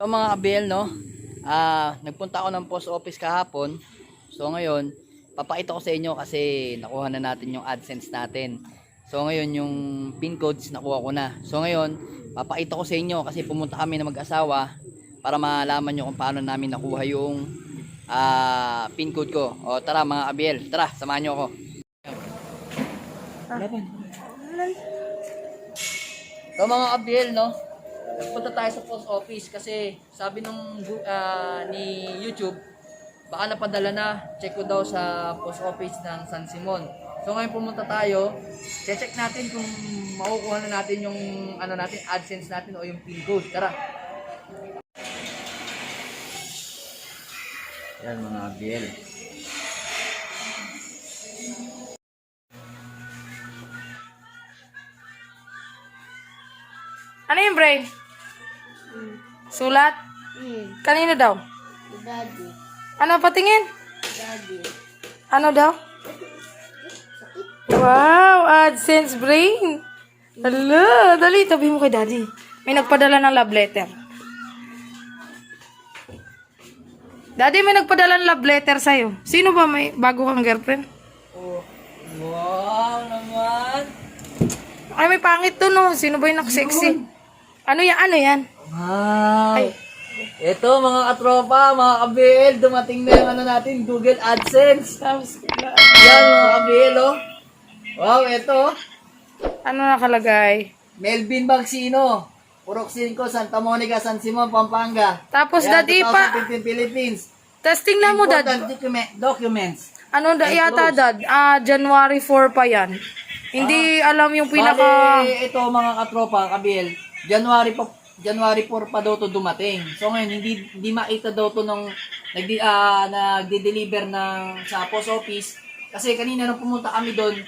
So mga kabel, no? Ah, nagpunta ako ng post office kahapon. So ngayon, papakita ko sa inyo kasi nakuha na natin yung AdSense natin. So ngayon yung pin codes nakuha ko na. So ngayon, papakita ko sa inyo kasi pumunta kami na mag-asawa para malaman nyo kung paano namin nakuha yung ah, pin code ko. O tara mga kabel, tara, samahan nyo ako. So mga kabel, no? Nagpunta tayo sa post office kasi sabi nung ah, ni YouTube, baka napadala na. Check ko daw sa post office ng San Simon. So ngayon pumunta tayo, check natin kung makukuha na natin yung ano natin, AdSense natin o yung PIN code. Tara. Yan mga BL. Ano yung brain? Sulat? Hmm, Kanino daw? daddy, Ano patingin? daddy. Ano daw? Wow, AdSense brain. Hala, dali, tabi mo kay daddy. May nagpadala ng love letter. Daddy, may nagpadala ng love letter sa'yo. Sino ba may bago kang girlfriend? Oh. Wow naman. Ay, may pangit to, no? Sino ba yung naksexy? Ano yan? Ano yan? Wow. Ay. Ito mga katropa, mga kabel, dumating na yung ano natin, Google AdSense. Yan mga kabel, oh. Wow, ito. Ano nakalagay? Melvin Bagsino. Purok 5, Santa Monica, San Simon, Pampanga. Tapos, Yan, daddy, pa... 2015 Philippines. Testing na mo, dad. Document, documents. Ano da yata, dad? Ah, January 4 pa yan. Hindi alam yung pinaka... Bale, ito mga katropa, kabel, January pa January 4 pa daw to dumating. So ngayon hindi hindi makita daw to nung nagdi ah, nagde-deliver ng sa post office kasi kanina nung pumunta kami doon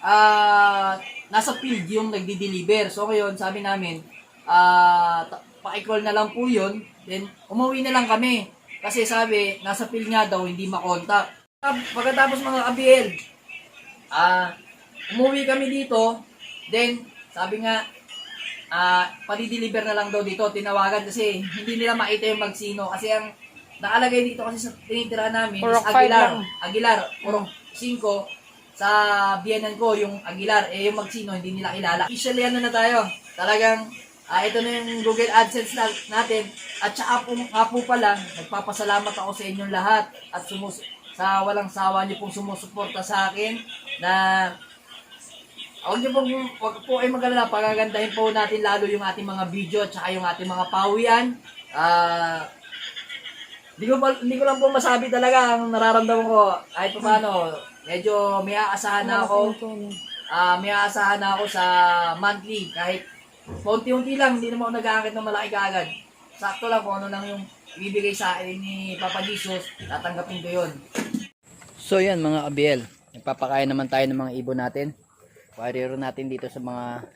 ah nasa field yung nagde-deliver. So ngayon sabi namin ta- pa-call na lang po 'yun. Then umuwi na lang kami kasi sabi nasa field nga daw hindi makontak. Pagkatapos mga kabiel, ah umuwi kami dito, then sabi nga, ah padi-deliver na lang daw dito, tinawagan kasi hindi nila makita yung magsino. Kasi ang nakalagay dito kasi sa tinitira namin Purok is Aguilar. Aguilar, purok 5 sa biyanan ko yung Aguilar, eh yung magsino hindi nila kilala. Officially ano na tayo, talagang ah ito na yung Google AdSense na, natin. At saka po, nga po pala, nagpapasalamat ako sa inyong lahat at sumus sa walang sawa niyo pong sumusuporta sa akin na Huwag niyo pong, huwag po ay magalala, pagagandahin po natin lalo yung ating mga video at saka yung ating mga pawian. Ah, hindi ko, hindi ko lang po masabi talaga ang nararamdaman ko. Kahit pa paano, medyo may aasahan na ako. Ah, may aasahan na ako sa monthly. Kahit paunti-unti lang, hindi naman ako nag-aakit ng malaki kaagad. Sakto lang kung ano lang yung ibibigay sa akin ni Papa Jesus, tatanggapin ko yun. So yan mga kabiel, nagpapakain naman tayo ng mga ibon natin. Warrior natin dito sa mga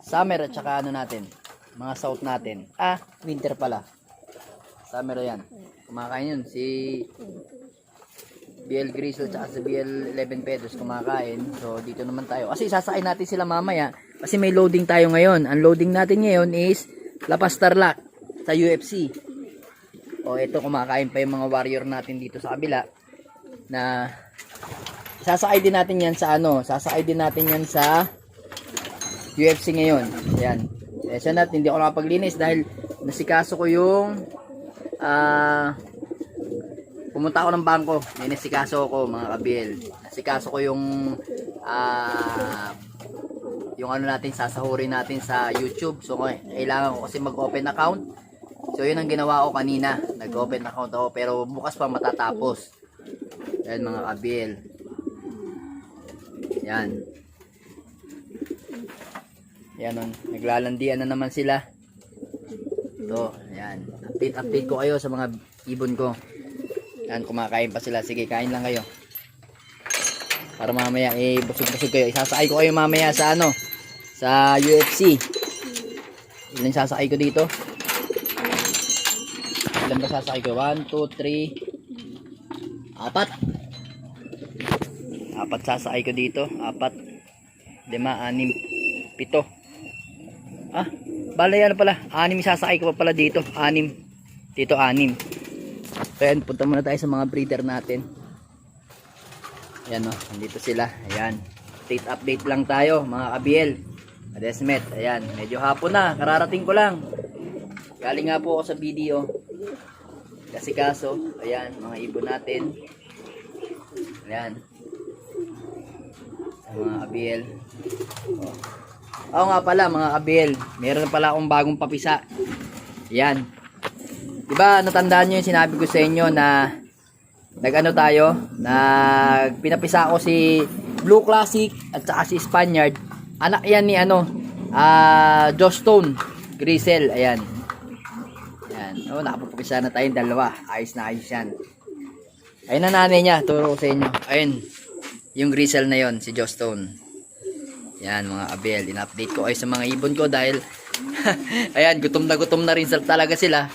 summer at saka ano natin, mga south natin. Ah, winter pala. Summer yan. Kumakain yun. Si BL Grizzle at si BL 11 Pedos kumakain. So dito naman tayo. Kasi sasakay natin sila mamaya. Kasi may loading tayo ngayon. Ang loading natin ngayon is Lapas Tarlac sa UFC. O ito kumakain pa yung mga warrior natin dito sa kabila na sasakay din natin yan sa ano, sasakay din natin yan sa UFC ngayon. Ayan. Kaya natin, hindi ako nakapaglinis dahil nasikaso ko yung ah pumunta ako ng bangko. May nasikaso ko mga kabil. Nasikaso ko yung ah yung ano natin sasahurin natin sa YouTube. So eh, kailangan ko kasi mag-open account. So yun ang ginawa ko kanina. Nag-open account ako pero bukas pa matatapos. Yan mga kabil. Yan. Yan on. Naglalandian na naman sila. Ito. Yan. Update, update ko kayo sa mga ibon ko. Yan. Kumakain pa sila. Sige, kain lang kayo. Para mamaya eh busog-busog kayo. Isasakay ko kayo mamaya sa ano? Sa UFC. Ilan sasakay ko dito? Ilan ba sasakay ko? 1, 2, 3, apat. Apat sasakay ko dito. Apat. Lima, anim, pito. Ah, bala yan pala, anim sasakay ko pa pala dito, anim. Dito anim. So ayan, punta muna tayo sa mga breeder natin. Ayan o, nandito sila. Ayan. Update update lang tayo, mga kabiel. Adesmet, ayan. Medyo hapon na, kararating ko lang. Galing nga po ako sa video. Kasi kaso, ayan, mga ibon natin. Ayan. Mga kabiel. Oh. Oo nga pala mga kabiel, meron pala akong bagong papisa. Yan. Diba natandaan nyo yung sinabi ko sa inyo na nagano tayo, nag pinapisa ko si Blue Classic at saka si Spaniard. Anak yan ni ano, ah Josh Stone, Grisel, ayan. Ayan. Oh, nakapapisa na tayong dalawa. Ayos na ayos yan. Ayun na nanay niya, turo ko sa inyo. Ayun, yung Grisel na yon si Josh Stone. Yan mga abel, in-update ko ay sa mga ibon ko dahil ayan, gutom na gutom na rin talaga sila.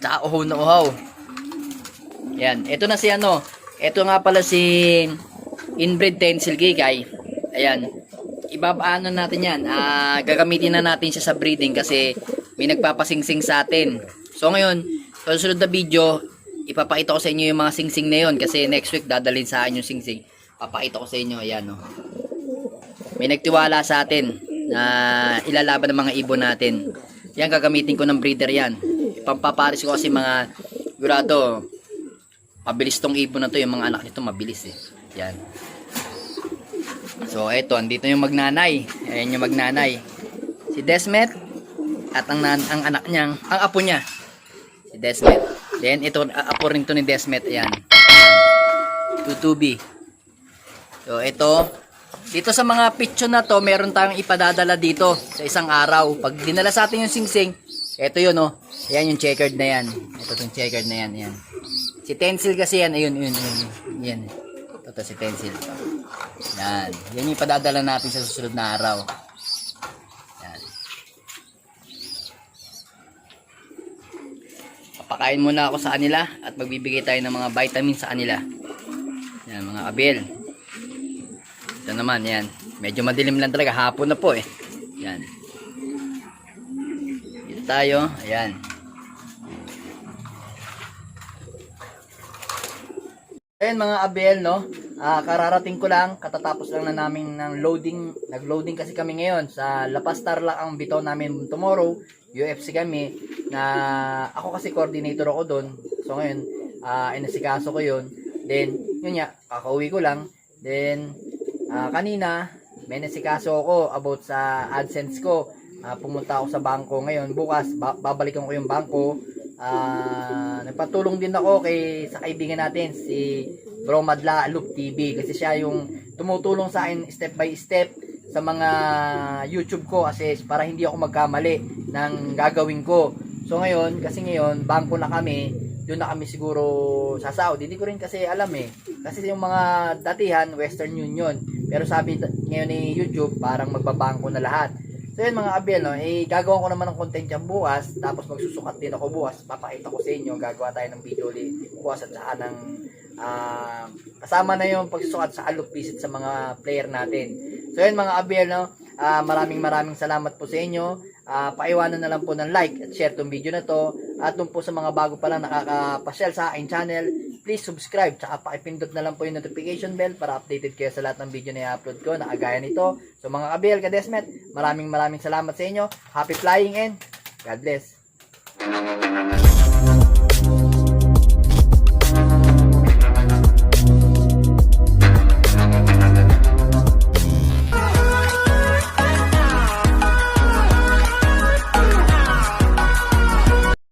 Tsaka uhaw na uhaw. Yan, ito na si ano, ito nga pala si inbred tencel gigay. Ayan, ibabaano natin yan. Ah, gagamitin na natin siya sa breeding kasi may nagpapasingsing sa atin. So ngayon, sa susunod na video, ipapakita ko sa inyo yung mga singsing na yon kasi next week dadalhin sa akin yung singsing. Papakita ko sa inyo, ayan oh may nagtiwala sa atin na ilalaban ng mga ibon natin. Yan gagamitin ko ng breeder yan. Pampaparis ko kasi mga gurado mabilis tong ibon na to, yung mga anak nito mabilis eh. Yan. So eto, andito yung magnanay. Ayan yung magnanay. Si Desmet at ang, ang anak niyang, ang apo niya. Si Desmet. Then ito, apo rin to ni Desmet. Ayan. Tutubi. So ito, dito sa mga picture na to, meron tayong ipadadala dito sa isang araw. Pag dinala sa atin yung singsing, ito yun oh. Ayan yung checkered na yan. Ito tong checkered na yan. yan. Si Tencil kasi yan. Ayun, ayun, ayun. Yan. Ito to si Tencil. Yan. Yan yung ipadadala natin sa susunod na araw. Papakain muna ako sa kanila at magbibigay tayo ng mga vitamins sa kanila. Yan, mga abel. Ito naman, yan. Medyo madilim lang talaga. Hapon na po eh. Yan. Dito tayo. Ayan. Ayan mga abel, no? Ah, kararating ko lang. Katatapos lang na namin ng loading. Nag-loading kasi kami ngayon. Sa La Paz Tarlac ang bitaw namin tomorrow. UFC kami. Na ako kasi coordinator ako doon. So ngayon, ah inasikaso ko yun. Then, yun nga, kakauwi ko lang. Then, Ah, kanina, may nasikaso ako about sa AdSense ko. Ah, pumunta ako sa bangko ngayon. Bukas, ba- babalikan ko yung bangko. Ah, nagpatulong din ako kay sa kaibigan natin si Bro Madla Loop TV kasi siya yung tumutulong sa akin step by step sa mga YouTube ko kasi para hindi ako magkamali ng gagawin ko. So ngayon, kasi ngayon, bangko na kami, doon na kami siguro sasahod. Hindi ko rin kasi alam eh. Kasi yung mga datihan, Western Union. Pero sabi ngayon ni YouTube, parang magbabangko na lahat. So yun mga abel, no, eh, gagawa ko naman ng content yan bukas, tapos magsusukat din ako bukas, papakita ko sa inyo, gagawa tayo ng video ulit bukas at saka ng ah, kasama na yung pagsusukat sa alok visit sa mga player natin. So yun mga abel, no, ah, maraming maraming salamat po sa inyo. Ah, paiwanan na lang po ng like at share tong video na to. At dun po sa mga bago pa lang nakakapasyal sa aking channel, please subscribe. Tsaka pakipindot na lang po yung notification bell para updated kayo sa lahat ng video na i-upload ko na kagaya nito. So mga kabel, kadesmet, maraming maraming salamat sa inyo. Happy flying and God bless.